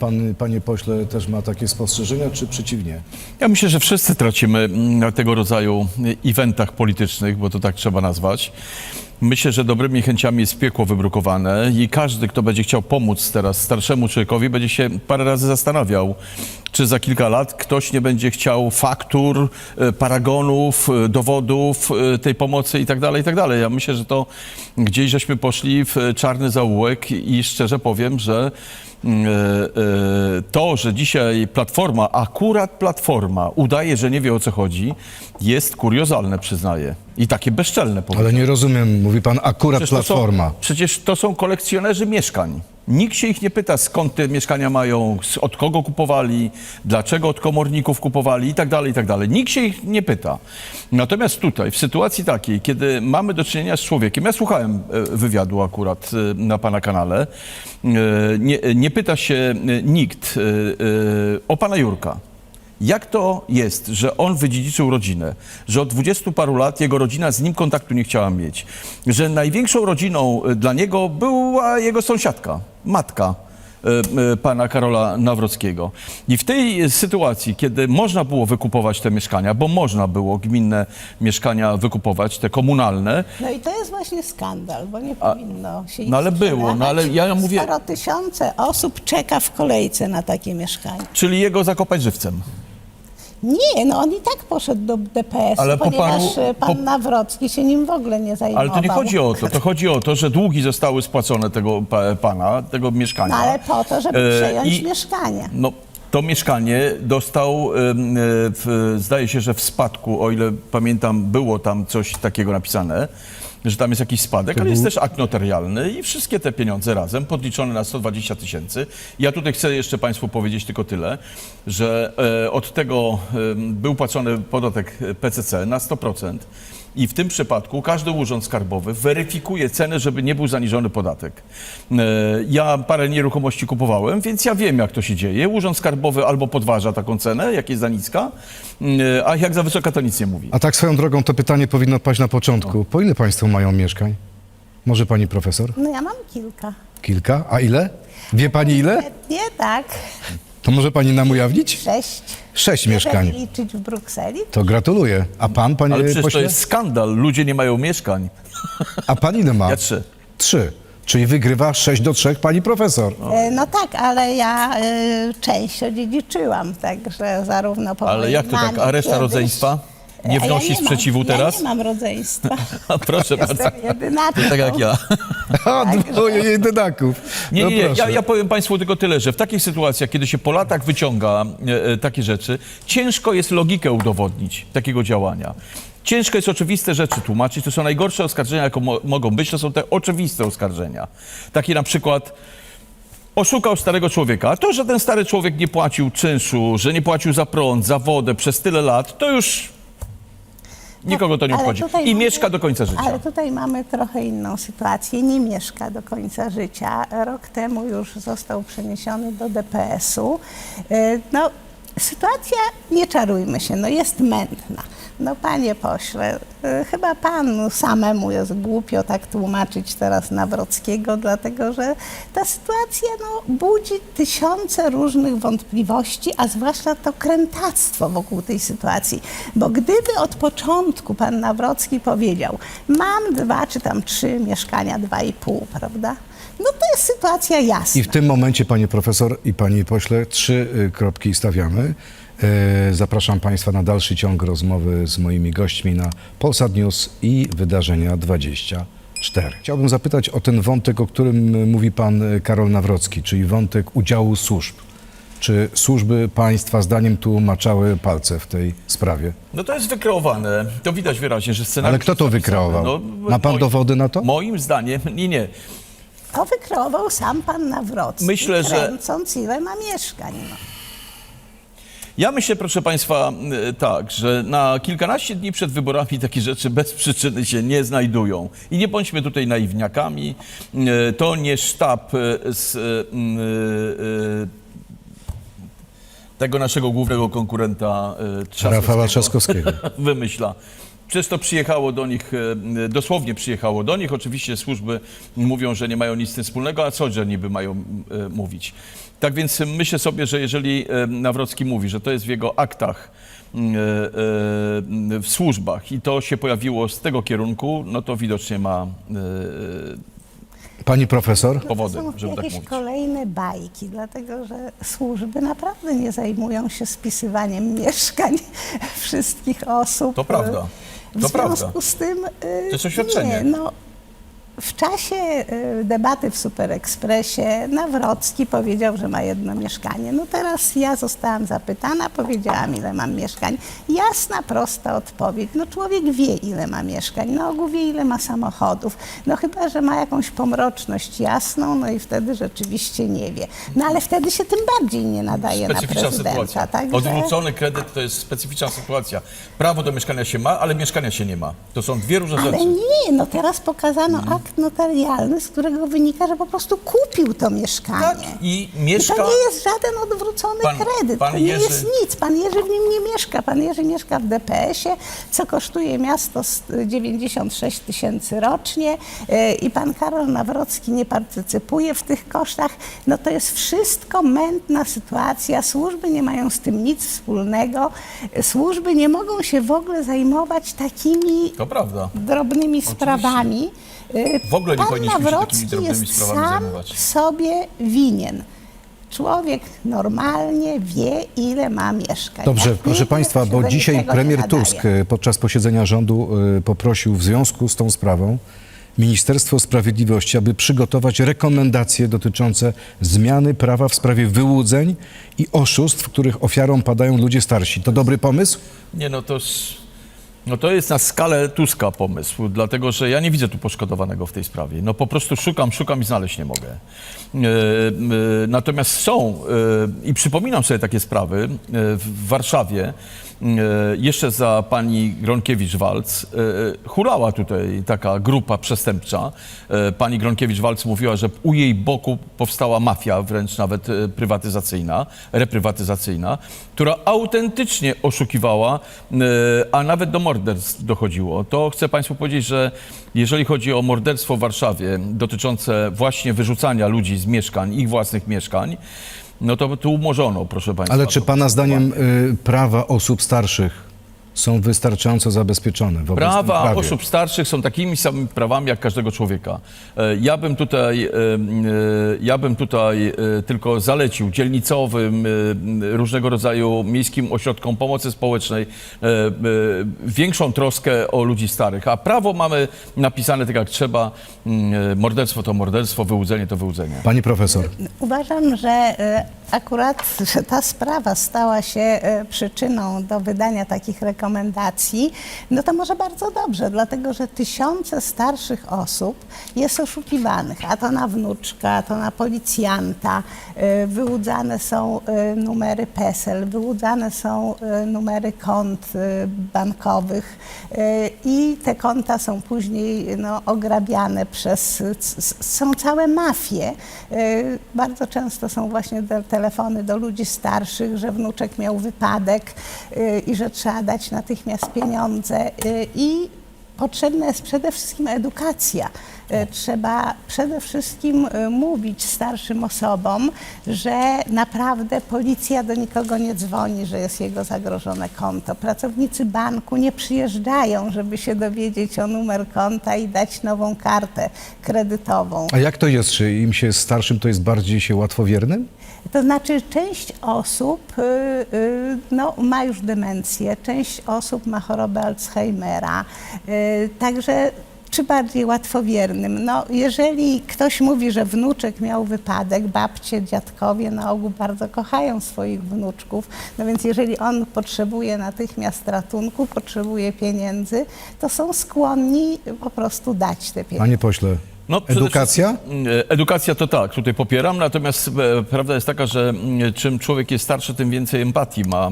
pan, panie pośle, też ma takie spostrzeżenia, czy przeciwnie? Ja myślę, że wszyscy tracimy mm, na tego rodzaju y, eventach politycznych, bo to tak trzeba nazwać. Myślę, że dobrymi chęciami jest piekło wybrukowane i każdy, kto będzie chciał pomóc teraz starszemu człowiekowi, będzie się parę razy zastanawiał, czy za kilka lat ktoś nie będzie chciał faktur, y, paragonów, y, dowodów tej pomocy i tak dalej, i tak. Ja myślę, że to gdzieś żeśmy poszli w czarny zaułek i szczerze powiem, że to, że dzisiaj Platforma, akurat Platforma udaje, że nie wie o co chodzi, jest kuriozalne, przyznaję. I takie bezczelne. Ale nie rozumiem, mówi pan akurat Przecież to są- Platforma. przecież to są kolekcjonerzy mieszkań. Nikt się ich nie pyta, skąd te mieszkania mają, od kogo kupowali, dlaczego od komorników kupowali i tak dalej, i tak dalej. Nikt się ich nie pyta. Natomiast tutaj, w sytuacji takiej, kiedy mamy do czynienia z człowiekiem, ja słuchałem e, wywiadu akurat e, na pana kanale, e, nie, nie pyta się nikt o pana Jurka. Jak to jest, że on wydziedziczył rodzinę, że od dwudziestu paru lat jego rodzina z nim kontaktu nie chciała mieć, że największą rodziną dla niego była jego sąsiadka, matka y, y, pana Karola Nawrockiego. I w tej sytuacji, kiedy można było wykupować te mieszkania, bo można było gminne mieszkania wykupować, te komunalne, No i to jest właśnie skandal, bo nie powinno się no ale było, no ale ja mówię- Skoro tysiące osób czeka w kolejce na takie mieszkanie. czyli jego zakopać żywcem. Nie, no on i tak poszedł do DPS, Ale po ponieważ panu- e, pan po- Nawrocki się nim w ogóle nie zajmował. Ale to nie chodzi o to, to chodzi o to, że długi zostały spłacone tego pa- pana, tego mieszkania. No ale po to, żeby E, przejąć i- mieszkanie. No, to mieszkanie dostał, em, e, w, zdaje się, że w spadku, o ile pamiętam, było tam coś takiego napisane, że tam jest jakiś spadek, ale jest też akt notarialny i wszystkie te pieniądze razem podliczone na 120 tysięcy. Ja tutaj chcę jeszcze Państwu powiedzieć tylko tyle, że e, od tego był płacony podatek PCC na 100%. I w tym przypadku każdy urząd skarbowy weryfikuje cenę, żeby nie był zaniżony podatek. E, Ja parę nieruchomości kupowałem, więc ja wiem, jak to się dzieje. Urząd skarbowy albo podważa taką cenę, jak jest za niska, e, a jak za wysoka, to nic nie mówi. A tak swoją drogą to pytanie powinno paść na początku. Po ile państwo mają mieszkań? Może pani profesor? No ja mam kilka. Kilka? A ile? Wie pani ile? Nie tak, To może pani nam ujawnić? sześć. Sześć mieszkań. liczyć w Brukseli, To gratuluję. A pan, panie Ale przecież to pośle? jest skandal. Ludzie nie mają mieszkań. A pan ile ma? Ja trzy. Trzy. Czyli wygrywa 6 do 3 pani profesor. E, No tak, ale ja e, część odziedziczyłam, także zarówno po Ale mojej jak to tak? mamie A reszta kiedyś- rodzeństwa? Nie A ja wnosi mam- sprzeciwu teraz? Ja nie mam rodzeństwa. A proszę bardzo. Jestem. Tak jak ja. A, dwoje jedynaków. Nie, No nie, nie. Ja, ja powiem Państwu tylko tyle, że w takich sytuacjach, kiedy się po latach wyciąga e, e, takie rzeczy, ciężko jest logikę udowodnić takiego działania. Ciężko jest oczywiste rzeczy tłumaczyć. To są najgorsze oskarżenia, jakie mo- mogą być. To są te oczywiste oskarżenia. Takie na przykład oszukał starego człowieka. To, że ten stary człowiek nie płacił czynszu, że nie płacił za prąd, za wodę przez tyle lat, to już nikogo to nie Ale obchodzi. tutaj I mamy- mieszka do końca życia. Ale tutaj mamy trochę inną sytuację. Nie mieszka do końca życia. Rok temu już został przeniesiony do DPS-u. Y, No, sytuacja, nie czarujmy się, no jest mętna. No panie pośle, y, chyba panu samemu jest głupio tak tłumaczyć teraz Nawrockiego, dlatego że ta sytuacja no, budzi tysiące różnych wątpliwości, a zwłaszcza to krętactwo wokół tej sytuacji. Bo gdyby od początku pan Nawrocki powiedział, mam dwa czy tam trzy mieszkania, dwa i pół, prawda? No to jest sytuacja jasna. I w tym momencie, panie profesor i panie pośle, trzy y, kropki stawiamy. E, Zapraszam państwa na dalszy ciąg rozmowy z moimi gośćmi na Polsat News i Wydarzenia 24. Chciałbym zapytać o ten wątek, o którym mówi pan y, Karol Nawrocki, czyli wątek udziału służb. Czy służby państwa zdaniem tu maczały palce w tej sprawie? No to jest wykreowane. To widać wyraźnie, że scenariusz Ale kto to wykreował? Ma pan dowody na to? Moim zdaniem, nie, nie. To wykreował sam pan Nawrocki, Myślę, że- kręcąc ile ma mieszkań. No. Ja myślę, proszę Państwa, y, tak, że na kilkanaście dni przed wyborami takie rzeczy bez przyczyny się nie znajdują. I nie bądźmy tutaj naiwniakami. Y, To nie sztab y, z tego naszego głównego konkurenta Trzaskowskiego. Rafała Trzaskowskiego. wymyśla Przez to przyjechało do nich, e, dosłownie przyjechało do nich. Oczywiście służby mówią, że nie mają nic z tym wspólnego, a co, że niby mają e, mówić. Tak więc myślę sobie, że jeżeli e, Nawrocki mówi, że to jest w jego aktach e, e, w służbach i to się pojawiło z tego kierunku, no to widocznie ma e, Pani profesor? powody, to są żeby tak jakieś mówić. kolejne bajki, dlatego że służby naprawdę nie zajmują się spisywaniem mieszkań wszystkich osób. To prawda. W To związku prawda. z tym... y, To jest oświadczenie. Nie, no, w czasie y, debaty w Superekspresie Nawrocki powiedział, że ma jedno mieszkanie. No teraz ja zostałam zapytana, powiedziałam, ile mam mieszkań. Jasna, prosta odpowiedź. No człowiek wie, ile ma mieszkań. Na ogół wie, ile ma samochodów. No chyba, że ma jakąś pomroczność jasną, no i wtedy rzeczywiście nie wie. No ale wtedy się tym bardziej nie nadaje na prezydenta. sytuacja. Także... Odwrócony kredyt to jest specyficzna sytuacja. Prawo do mieszkania się ma, ale mieszkania się nie ma. To są dwie różne Ale rzeczy. nie, no teraz pokazano akt notarialny, z którego wynika, że po prostu kupił to mieszkanie. Tak, i mieszka- to nie jest żaden odwrócony Pan- kredyt, pan to nie Jerzy- jest nic. Pan Jerzy w nim nie mieszka. Pan Jerzy mieszka w DPS-ie, co kosztuje miasto s- 96 tysięcy rocznie e, i pan Karol Nawrocki nie partycypuje w tych kosztach. No to jest wszystko mętna sytuacja. Służby nie mają z tym nic wspólnego. Służby nie mogą się w ogóle zajmować takimi To prawda. drobnymi sprawami. Y, W ogóle nie Pan powinniśmy się takimi drobnymi jest sprawami sam zajmować. sobie winien. Człowiek normalnie wie, ile ma mieszkań. Dobrze, Jak nie proszę wie, Państwa, bo dzisiaj premier nadaje. Tusk e, podczas posiedzenia rządu e, poprosił w związku z tą sprawą Ministerstwo Sprawiedliwości, aby przygotować rekomendacje dotyczące zmiany prawa w sprawie wyłudzeń i oszustw, których ofiarą padają ludzie starsi. To dobry pomysł? Nie, no to, s- no to jest na skalę Tuska pomysł, dlatego że ja nie widzę tu poszkodowanego w tej sprawie. No po prostu szukam, szukam i znaleźć nie mogę. E, e, natomiast są, e, i przypominam sobie takie sprawy, w Warszawie, jeszcze za pani Gronkiewicz-Walc, hulała tutaj taka grupa przestępcza. Pani Gronkiewicz-Walc mówiła, że u jej boku powstała mafia, wręcz nawet prywatyzacyjna, reprywatyzacyjna, która autentycznie oszukiwała, a nawet do morderstw dochodziło. To chcę Państwu powiedzieć, że jeżeli chodzi o morderstwo w Warszawie dotyczące właśnie wyrzucania ludzi z mieszkań, ich własnych mieszkań, no to tu umorzono, proszę Państwa. Ale czy Pana zdaniem y, prawa osób starszych są wystarczająco zabezpieczone w obecnym Prawa prawie? osób starszych są takimi samymi prawami jak każdego człowieka. E, Ja bym tutaj, e, e, ja bym tutaj e, tylko zalecił dzielnicowym, e, różnego rodzaju miejskim ośrodkom pomocy społecznej e, e, większą troskę o ludzi starych. A prawo mamy napisane tak jak trzeba. Mm, e, Morderstwo to morderstwo, wyłudzenie to wyłudzenie. Pani profesor, Uważam, że e, akurat że ta sprawa stała się e, przyczyną do wydania takich rekomendacji, no to może bardzo dobrze, dlatego że tysiące starszych osób jest oszukiwanych, a to na wnuczka, a to na policjanta, e, wyłudzane są e, numery PESEL, wyłudzane są e, numery kont bankowych i te konta są później no, ograbiane przez, są całe mafie. Bardzo często są właśnie te telefony do ludzi starszych, że wnuczek miał wypadek i że trzeba dać natychmiast pieniądze e, i potrzebna jest przede wszystkim edukacja. E, Trzeba przede wszystkim e, mówić starszym osobom, że naprawdę policja do nikogo nie dzwoni, że jest jego zagrożone konto. Pracownicy banku nie przyjeżdżają, żeby się dowiedzieć o numer konta i dać nową kartę kredytową. a jak to jest? Czy im się starszym, to jest bardziej się łatwowiernym? To znaczy, część osób y, y, no, ma już demencję, część osób ma chorobę Alzheimera. Także czy bardziej łatwowiernym? No, jeżeli ktoś mówi, że wnuczek miał wypadek, babcie, dziadkowie na ogół bardzo kochają swoich wnuczków, no więc jeżeli on potrzebuje natychmiast ratunku, potrzebuje pieniędzy, to są skłonni po prostu dać te pieniądze. Panie pośle, No, przede edukacja? wszystkim, e, Edukacja to tak, tutaj popieram, natomiast e, prawda jest taka, że mm, czym człowiek jest starszy, tym więcej empatii ma, e,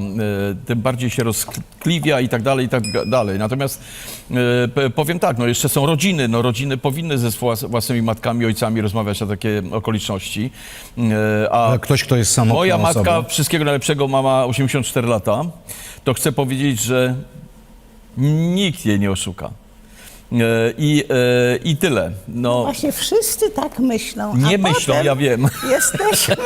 tym bardziej się rozkliwia i tak dalej, i tak dalej. Natomiast e, p- powiem tak, no jeszcze są rodziny, no rodziny powinny ze włas- własnymi matkami, ojcami rozmawiać na takie okoliczności. E, A Ale ktoś, kto jest samotną moja matka, osobą. wszystkiego najlepszego, mama 84 lata, to chcę powiedzieć, że Nikt jej nie oszuka. E, I, e, I tyle. No, Właśnie wszyscy tak myślą. a Nie myślą, potem ja wiem. Jesteśmy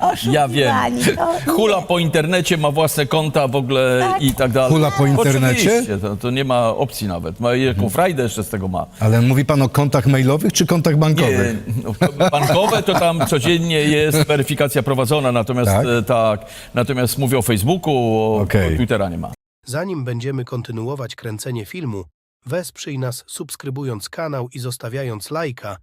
oszukiwani. ja wiem. Nie. Hula po internecie ma własne konta w ogóle Tak. i tak dalej. Hula po internecie? Oczywiście, to, to nie ma opcji nawet. Ma jaką frajdę jeszcze z tego ma. Ale mówi pan o kontach mailowych czy kontach bankowych? Nie, no, bankowe to tam codziennie jest weryfikacja prowadzona, natomiast Tak? tak, tak natomiast mówię o Facebooku, o, Okej. o Twittera nie ma. Zanim będziemy kontynuować kręcenie filmu, wesprzyj nas subskrybując kanał i zostawiając lajka.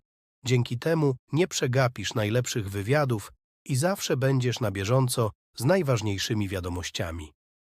Dzięki temu nie przegapisz najlepszych wywiadów i zawsze będziesz na bieżąco z najważniejszymi wiadomościami.